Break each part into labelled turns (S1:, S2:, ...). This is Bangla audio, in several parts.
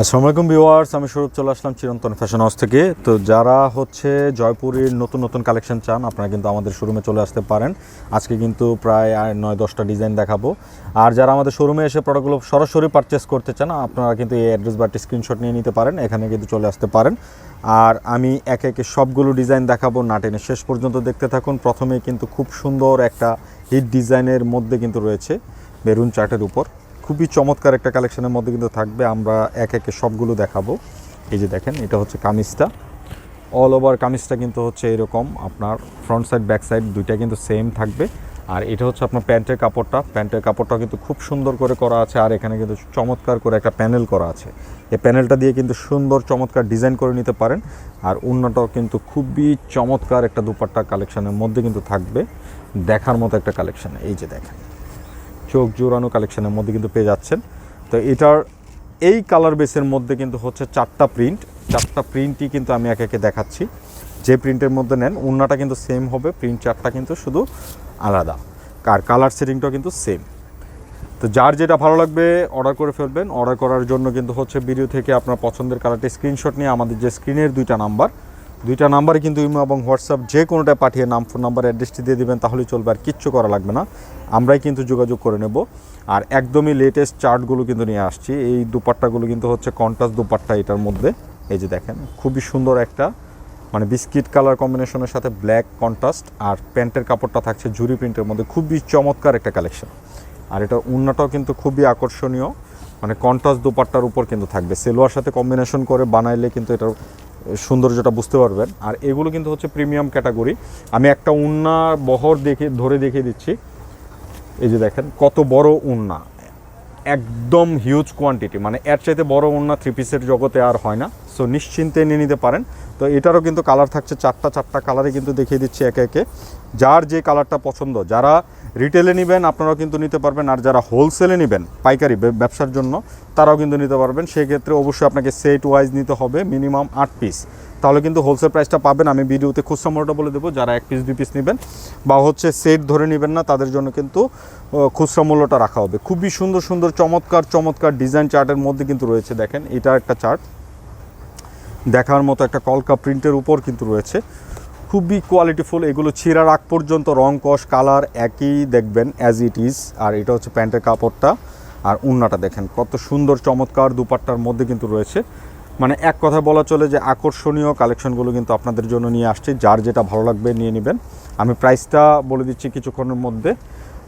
S1: আসসালামু আলাইকুম ভিউয়ার্স, আমি স্বরূপ, চলে আসলাম চিরন্তন ফ্যাশন হাউস থেকে। তো যারা হচ্ছে জয়পুরের নতুন নতুন কালেকশন চান, আপনারা কিন্তু আমাদের শোরুমে চলে আসতে পারেন। আজকে কিন্তু প্রায় নয়, দশটা ডিজাইন দেখাবো। আর যারা আমাদের শোরুমে এসে প্রোডাক্টগুলো সরাসরি পারচেস করতে চান, আপনারা কিন্তু এই অ্যাড্রেস বা স্ক্রিনশট নিয়ে নিতে পারেন, এখানে কিন্তু চলে আসতে পারেন। আর আমি একে একে সবগুলো ডিজাইন দেখাবো, না টেনে শেষ পর্যন্ত দেখতে থাকুন। প্রথমেই কিন্তু খুব সুন্দর একটা হিট ডিজাইনের মধ্যে কিন্তু রয়েছে মেরুন চার্টের উপর। খুবই চমৎকার একটা কালেকশনের মধ্যে কিন্তু থাকবে। আমরা এক একে সবগুলো দেখাবো। এই যে দেখেন, এটা হচ্ছে কামিজটা। অল ওভার কামিজটা কিন্তু হচ্ছে এরকম। আপনার ফ্রন্ট সাইড ব্যাক সাইড দুইটা কিন্তু সেম থাকবে। আর এটা হচ্ছে আপনার প্যান্টের কাপড়টা। প্যান্টের কাপড়টা কিন্তু খুব সুন্দর করে করা আছে। আর এখানে কিন্তু চমৎকার করে একটা প্যানেল করা আছে। এই প্যানেলটা দিয়ে কিন্তু সুন্দর চমৎকার ডিজাইন করে নিতে পারেন। আর অন্যটাও কিন্তু খুবই চমৎকার একটা দুপাট্টা কালেকশনের মধ্যে কিন্তু থাকবে। দেখার মতো একটা কালেকশন। এই যে দেখেন। চোখ জোড়ানো কালেকশনের মধ্যে কিন্তু পেয়ে যাচ্ছেন। তো এটার এই কালার বেসের মধ্যে কিন্তু হচ্ছে চারটা প্রিন্ট চারটা প্রিন্টই কিন্তু আমি একে একে দেখাচ্ছি। যে প্রিন্টের মধ্যে নেন, উন্নাটা কিন্তু সেম হবে প্রিন্ট চারটা কিন্তু শুধু আলাদা। আর কালার সেটিংটাও কিন্তু সেম তো যার যেটা ভালো লাগবে অর্ডার করে ফেলবেন। অর্ডার করার জন্য কিন্তু হচ্ছে ভিডিও থেকে আপনার পছন্দের কালারটি স্ক্রিনশট নিয়ে আমাদের যে স্ক্রিনের দুইটা নাম্বার দুইটা নাম্বারে কিন্তু ইমো এবং হোয়াটসঅ্যাপ যে কোনোটা পাঠিয়ে নাম ফোন নাম্বার অ্যাড্রেসটি দিয়ে দিবেন, তাহলেই চলবে আর কিচ্ছু করা লাগবে না। আমরাই কিন্তু যোগাযোগ করে নেব। আর একদমই লেটেস্ট চার্টগুলো কিন্তু নিয়ে আসছি। এই দুপাট্টাগুলো কিন্তু হচ্ছে কন্টাস দুপাট্টা এটার মধ্যে। এই যে দেখেন, খুবই সুন্দর একটা মানে বিস্কিট কালার কম্বিনেশনের সাথে ব্ল্যাক কন্ট্রাস্ট আর প্যান্টের কাপড়টা থাকছে জুরি প্রিন্টের মধ্যে। খুবই চমৎকার একটা কালেকশন আর এটা উন্নাটাও কিন্তু খুবই আকর্ষণীয়। মানে কন্ট্রাস্ট দুপাট্টার উপর কিন্তু থাকবে। সেলোয়ার সাথে কম্বিনেশন করে বানাইলে কিন্তু এটার সৌন্দর্যটা বুঝতে পারবেন। আর এগুলো কিন্তু হচ্ছে প্রিমিয়াম ক্যাটাগরি আমি একটা উন্নার বহর দেখে, ধরে দেখিয়ে দিচ্ছি। এই যে দেখেন, কত বড় উন্না। একদম হিউজ কোয়ান্টিটি মানে এর চাইতে বড় উন্না থ্রি পিসের জগতে আর হয় না। সো নিশ্চিন্তে নিয়ে নিতে পারেন। তো এটারও কিন্তু কালার থাকছে, চারটা চারটা কালারে কিন্তু দেখিয়ে দিচ্ছি একে একে। যার যে কালারটা পছন্দ, যারা রিটেলে নেবেন, আপনারাও কিন্তু নিতে পারবেন। আর যারা হোলসেলে নেবেন, পাইকারি ব্যবসার জন্য, তারাও কিন্তু নিতে পারবেন। সেক্ষেত্রে অবশ্যই আপনাকে সেট ওয়াইজ নিতে হবে মিনিমাম আট পিস তাহলে কিন্তু হোলসেল প্রাইসটা পাবেন। আমি ভিডিওতে খুচরা মূল্যটা বলে দেবো, যারা এক পিস দুই পিস নেবেন বা হচ্ছে সেট ধরে নেবেন না, তাদের জন্য কিন্তু খুচরা মূল্যটা রাখা হবে। খুবই সুন্দর সুন্দর, চমৎকার চমৎকার ডিজাইন চার্টের মধ্যে কিন্তু রয়েছে, দেখেন, এটা একটা চার্ট দেখার মতো একটা কলকা প্রিন্টের উপর কিন্তু রয়েছে। খুবই কোয়ালিটিফুল এগুলো ছিঁড়ার আগ পর্যন্ত, রং কস কালার একই, দেখবেন অ্যাজ ইট ইজ আর এটা হচ্ছে প্যান্টের কাপড়টা, আর উন্নাটা দেখেন, কত সুন্দর, চমৎকার দুপাট্টার মধ্যে কিন্তু রয়েছে। মানে এক কথা বলা চলে যে আকর্ষণীয় কালেকশনগুলো কিন্তু আপনাদের জন্য নিয়ে আসছি। যার যেটা ভালো লাগবে নিয়ে নেবেন। আমি প্রাইসটা বলে দিচ্ছি কিছুক্ষণের মধ্যে।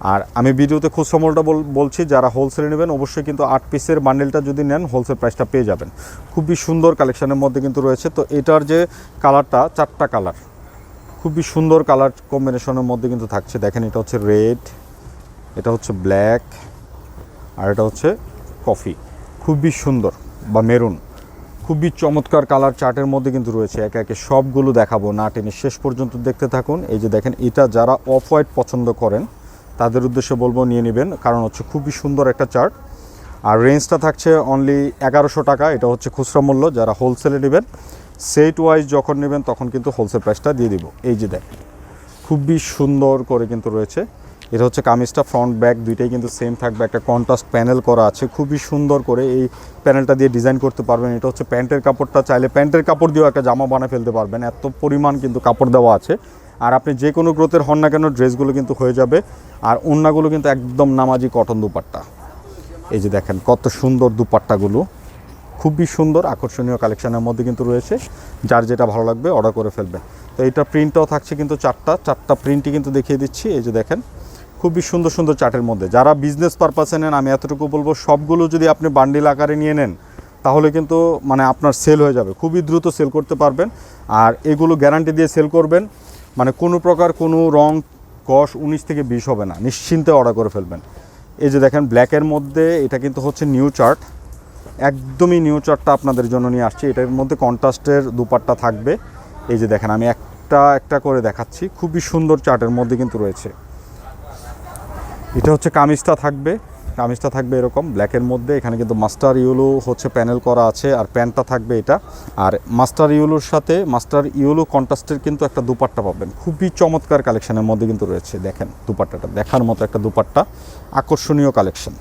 S1: আর আমি ভিডিওতে খুচরা মূল্যটা বল- বলছি, যারা হোলসেলে নেবেন, অবশ্যই কিন্তু আট পিসের বান্ডেলটা যদি নেন হোলসেল প্রাইসটা পেয়ে যাবেন। খুবই সুন্দর কালেকশনের মধ্যে কিন্তু রয়েছে। তো এটার যে কালারটা চারটা কালার খুবই সুন্দর কালার কম্বিনেশনের মধ্যে কিন্তু থাকছে। দেখেন, এটা হচ্ছে রেড এটা হচ্ছে ব্ল্যাক আর এটা হচ্ছে কফি খুবই সুন্দর, বা মেরুন খুবই চমৎকার কালার চার্টের মধ্যে কিন্তু রয়েছে। একে একে সবগুলো দেখাবো। না টেনে শেষ পর্যন্ত দেখতে থাকুন। এই যে দেখেন, এটা যারা অফ হোয়াইট পছন্দ করেন, তাদের উদ্দেশ্যে বলব নিয়ে নেবেন। কারণ হচ্ছে খুবই সুন্দর একটা চার্ট। আর রেঞ্জটা থাকছে অনলি এগারোশো টাকা। এটা হচ্ছে খুচরা মূল্য। যারা হোলসেলে নেবেন সেট ওয়াইজ যখন নেবেন, তখন কিন্তু হোলসেল প্রাইসটা দিয়ে দিব। এই যে দেখেন, খুবই সুন্দর করে কিন্তু রয়েছে। এটা হচ্ছে কামিজটা ফ্রন্ট ব্যাক দুইটাই কিন্তু সেম থাকবে। একটা কন্ট্রাস্ট প্যানেল করা আছে, খুবই সুন্দর করে এই প্যানেলটা দিয়ে ডিজাইন করতে পারবেন। এটা হচ্ছে প্যান্টের কাপড়টা, চাইলে প্যান্টের কাপড় দিয়েও একটা জামা বানিয়ে ফেলতে পারবেন। এত পরিমাণ কিন্তু কাপড় দেওয়া আছে। আর আপনি যে কোনো গ্রোথের হন না কেন ড্রেসগুলো কিন্তু হয়ে যাবে। আর ওড়নাগুলো কিন্তু একদম নামাজি কটন দুপাট্টা। এই যে দেখেন কত সুন্দর দুপাট্টাগুলো। খুবই সুন্দর, আকর্ষণীয় কালেকশনের মধ্যে কিন্তু রয়েছে। যার যেটা ভালো লাগবে অর্ডার করে ফেলবেন। তো এটা প্রিন্টটাও থাকছে কিন্তু চারটা। চারটা প্রিন্টই কিন্তু দেখিয়ে দিচ্ছি। এই যে দেখেন খুবই সুন্দর সুন্দর চার্টের মধ্যে। যারা বিজনেস পারপাসে নেন, আমি এতটুকু বলব, সবগুলো যদি আপনি বান্ডিল আকারে নিয়ে নেন, তাহলে কিন্তু মানে আপনার সেল হয়ে যাবে। খুবই দ্রুত সেল করতে পারবেন। আর এগুলো গ্যারান্টি দিয়ে সেল করবেন। মানে কোনো প্রকার কোনো রং কষ উনিশ থেকে বিশ হবে না। নিশ্চিন্তে অর্ডার করে ফেলবেন। এই যে দেখেন ব্ল্যাকের মধ্যে এটা কিন্তু হচ্ছে নিউ চার্ট একদমই নিউ চার্টটা আপনাদের জন্য নিয়ে আসছি। এটার মধ্যে কন্ট্রাস্টের দুপাট্টা থাকবে। এই যে দেখেন, আমি একটা একটা করে দেখাচ্ছি। খুবই সুন্দর চার্টের মধ্যে কিন্তু রয়েছে। এটা হচ্ছে কামিজটা থাকবে। কামিজটা থাকবে এরকম ব্ল্যাকের মধ্যে। এখানে কিন্তু মাস্টার ইউলো হচ্ছে প্যানেল করা আছে, আর প্যান্টটা থাকবে এটা। আর মাস্টার ইউলোর সাথে মাস্টার ইউলো কন্ট্রাস্টের কিন্তু একটা দুপাট্টা পাবেন। খুবই চমৎকার কালেকশনের মধ্যে কিন্তু রয়েছে, দেখেন দুপাট্টাটা। দেখার মতো একটা দুপাট্টা। আকর্ষণীয় কালেকশন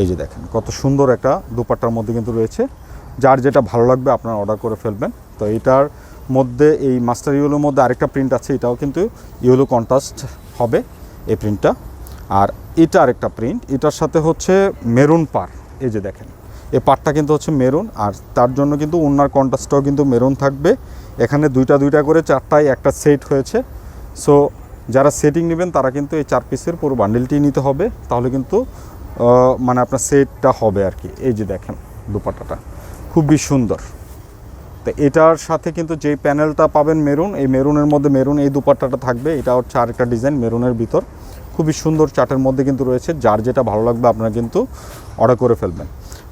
S1: এই যে দেখেন, কত সুন্দর একটা দুপাট্টার মধ্যে কিন্তু রয়েছে। যার যেটা ভালো লাগবে আপনারা অর্ডার করে ফেলবেন। তো এটার মধ্যে এই মাস্টার ইউলোর মধ্যে আরেকটা প্রিন্ট আছে, এটাও কিন্তু ইউলো কন্ট্রাস্ট হবে এই প্রিন্টটা আর এটা আরেকটা প্রিন্ট এটার সাথে হচ্ছে মেরুন পার এই যে দেখেন। এই পাটটা কিন্তু হচ্ছে মেরুন আর তার জন্য কিন্তু ওনার কন্ট্রাস্টটাও কিন্তু মেরুন থাকবে। এখানে দুইটা দুইটা করে চারটায় একটা সেট হয়েছে। সো যারা সেটিং নেবেন, তারা কিন্তু এই চার পিসের পুরো বান্ডেলটি নিতে হবে। তাহলে কিন্তু মানে আপনার সেটটা হবে আর কি। এই যে দেখেন দুপাট্টাটা। খুবই সুন্দর। তো এটার সাথে কিন্তু যেই প্যানেলটা পাবেন মেরুন এই মেরুনের মধ্যে মেরুন এই দুপাট্টাটা থাকবে। এটা হচ্ছে আরেকটা ডিজাইন মেরুনের ভিতর। খুবই সুন্দর চার্টের মধ্যে কিন্তু রয়েছে, যার যেটা ভালো লাগবে আপনারা কিন্তু অর্ডার করে ফেলবেন।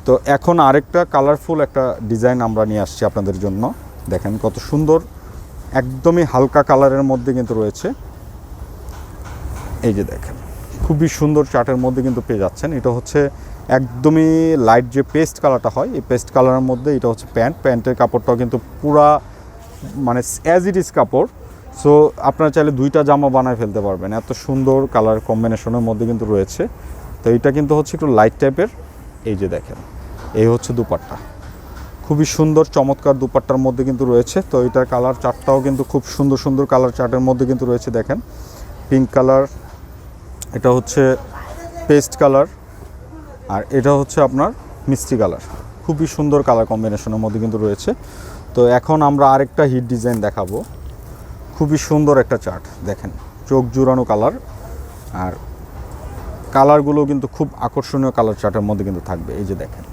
S1: তো এখন আরেকটা কালারফুল একটা ডিজাইন আমরা নিয়ে আসছি আপনাদের জন্য। দেখেন কত সুন্দর, একদমই হালকা কালারের মধ্যে কিন্তু রয়েছে। এই যে দেখেন, খুবই সুন্দর চার্টের মধ্যে কিন্তু পেয়ে যাচ্ছেন। এটা হচ্ছে একদমই লাইট যে পেস্ট কালারটা হয়, এই পেস্ট কালারের মধ্যে এটা হচ্ছে প্যান্ট। প্যান্টের কাপড়টাও কিন্তু পুরা মানে অ্যাজ ইট ইজ কাপড় সো আপনারা চাইলে দুইটা জামা বানায় ফেলতে পারবেন। এত সুন্দর কালার কম্বিনেশনের মধ্যে কিন্তু রয়েছে। তো এটা কিন্তু হচ্ছে একটু লাইট টাইপের এই যে দেখেন, এই হচ্ছে দুপাট্টা। খুবই সুন্দর, চমৎকার দুপাট্টার মধ্যে কিন্তু রয়েছে। তো এটার কালার চারটাও কিন্তু খুব সুন্দর সুন্দর কালার চার্টের মধ্যে কিন্তু রয়েছে, দেখেন। পিঙ্ক কালার এটা হচ্ছে পেস্ট কালার আর এটা হচ্ছে আপনার মিষ্টি কালার খুবই সুন্দর কালার কম্বিনেশনের মধ্যে কিন্তু রয়েছে। তো এখন আমরা আরেকটা হিট ডিজাইন দেখাবো। খুবই সুন্দর একটা চার্ট দেখেন, চোখ জুড়ানো কালার আর কালারগুলো কিন্তু খুব আকর্ষণীয় কালার চার্টের মধ্যে কিন্তু থাকবে, এই যে দেখেন।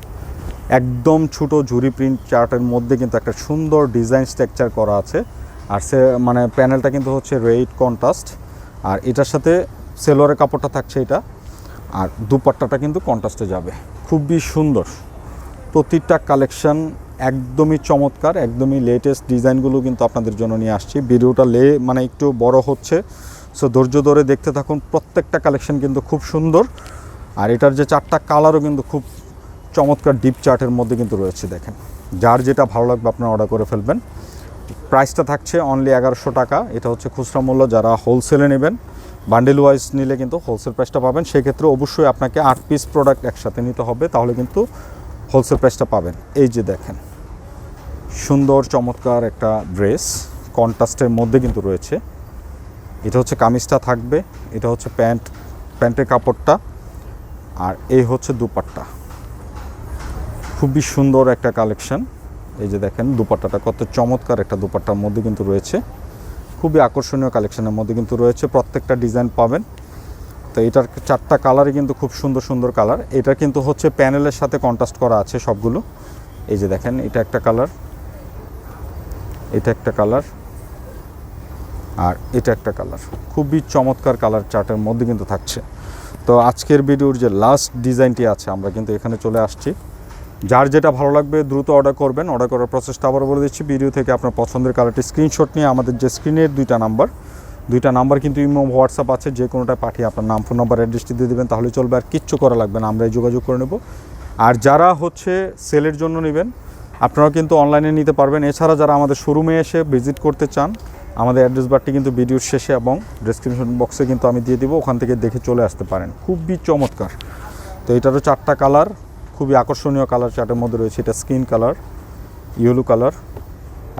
S1: একদম ছোট ঝুরি প্রিন্ট চার্টের মধ্যে কিন্তু একটা সুন্দর ডিজাইন স্ট্রাকচার করা আছে, আর সে মানে প্যানেলটা কিন্তু হচ্ছে রেড কন্ট্রাস্ট আর এটার সাথে সেলোয়ারের কাপড়টা থাকছে এটা, আর দুপাট্টাটা কিন্তু কন্ট্রাস্টে যাবে, খুবই সুন্দর। প্রতিটা কালেকশন একদমই চমৎকার, একদমই লেটেস্ট ডিজাইনগুলো কিন্তু আপনাদের জন্য নিয়ে আসছি। ভিডিওটা লে মানে একটু বড় হচ্ছে সো ধৈর্য ধরে দেখতে থাকুন, প্রত্যেকটা কালেকশন কিন্তু খুব সুন্দর। আর এটার যে চারটা কালারও কিন্তু খুব চমৎকার ডিপ চার্টের মধ্যে কিন্তু রয়েছে, দেখেন। যার যেটা ভালো লাগবে আপনারা অর্ডার করে ফেলবেন। প্রাইসটা থাকছে অনলি এগারোশো টাকা, এটা হচ্ছে খুচরা মূল্য, যারা হোলসেলে নেবেন বান্ডেল ওয়াইজ নিলে কিন্তু হোলসেল প্রাইসটা পাবেন। সেক্ষেত্রে অবশ্যই আপনাকে আট পিস প্রোডাক্ট একসাথে নিতে হবে, তাহলে কিন্তু হোলসেল প্রাইসটা পাবেন। এই যে দেখেন সুন্দর, চমৎকার একটা ড্রেস। কন্ট্রাস্টের মধ্যে কিন্তু রয়েছে। এটা হচ্ছে কামিজটা থাকবে, এটা হচ্ছে প্যান্ট, প্যান্টের কাপড়টা, আর এই হচ্ছে দুপাট্টা। খুবই সুন্দর একটা কালেকশন। এই যে দেখেন, দুপাট্টাটা কত চমৎকার একটা দুপাট্টার মধ্যে কিন্তু রয়েছে। খুবই আকর্ষণীয় কালেকশনের মধ্যে কিন্তু রয়েছে, প্রত্যেকটা ডিজাইন পাবেন। তো এটার চারটা কালারই কিন্তু খুব সুন্দর সুন্দর কালার। এটা কিন্তু হচ্ছে প্যানেলের সাথে কন্ট্রাস্ট করা আছে সবগুলো। এই যে দেখেন, এটা একটা কালার। এটা একটা কালার আর এটা একটা কালার। খুবই চমৎকার কালার চার্টের মধ্যে কিন্তু থাকছে। তো আজকের ভিডিওর যে লাস্ট ডিজাইনটি আছে, আমরা কিন্তু এখানে চলে আসছি। যার যেটা ভালো লাগবে দ্রুত অর্ডার করবেন। অর্ডার করার প্রসেসটা আবার বলে দিচ্ছি। ভিডিও থেকে আপনার পছন্দের কালারটি স্ক্রিনশট নিয়ে আমাদের যে স্ক্রিনের দুইটা নাম্বার দুইটা নাম্বার কিন্তু ইমো হোয়াটসঅ্যাপ আছে। যে কোনোটা পাঠিয়ে আপনার নাম ফোন নাম্বার অ্যাড্রেসটি দিয়ে দেবেন, তাহলে চলবে আর কিচ্ছু করা লাগবে না। আমরাই যোগাযোগ করে নেব। আর যারা হচ্ছে সেলের জন্য নেবেন আপনারাও কিন্তু অনলাইনে নিতে পারবেন। এছাড়া যারা আমাদের শোরুমে এসে ভিজিট করতে চান, আমাদের অ্যাড্রেস বারটি কিন্তু ভিডিওর শেষে এবং ডিসক্রিপশন বক্সে কিন্তু আমি দিয়ে দিব, ওখান থেকে দেখে চলে আসতে পারেন। খুবই চমৎকার। তো এটারও চারটা কালার খুবই আকর্ষণীয় কালার চার্টের মধ্যে রয়েছে। এটা স্কিন কালার ইয়েলো কালার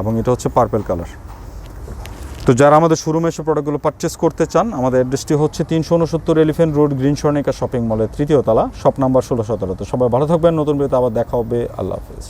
S1: এবং এটা হচ্ছে পার্পেল কালার তো যারা আমাদের শোরুমে এসে প্রোডাক্টগুলো পারচেস করতে চান, আমাদের অ্যাড্রেসটি হচ্ছে তিনশো উনসত্তর elephant road green Swarnika shopping মলের তৃতীয় তলা শপ নাম্বার ষোলো সতেরো। তো সবাই ভালো থাকবেন, নতুন ভিডিওতে আবার দেখা হবে। আল্লাহ হাফেজ।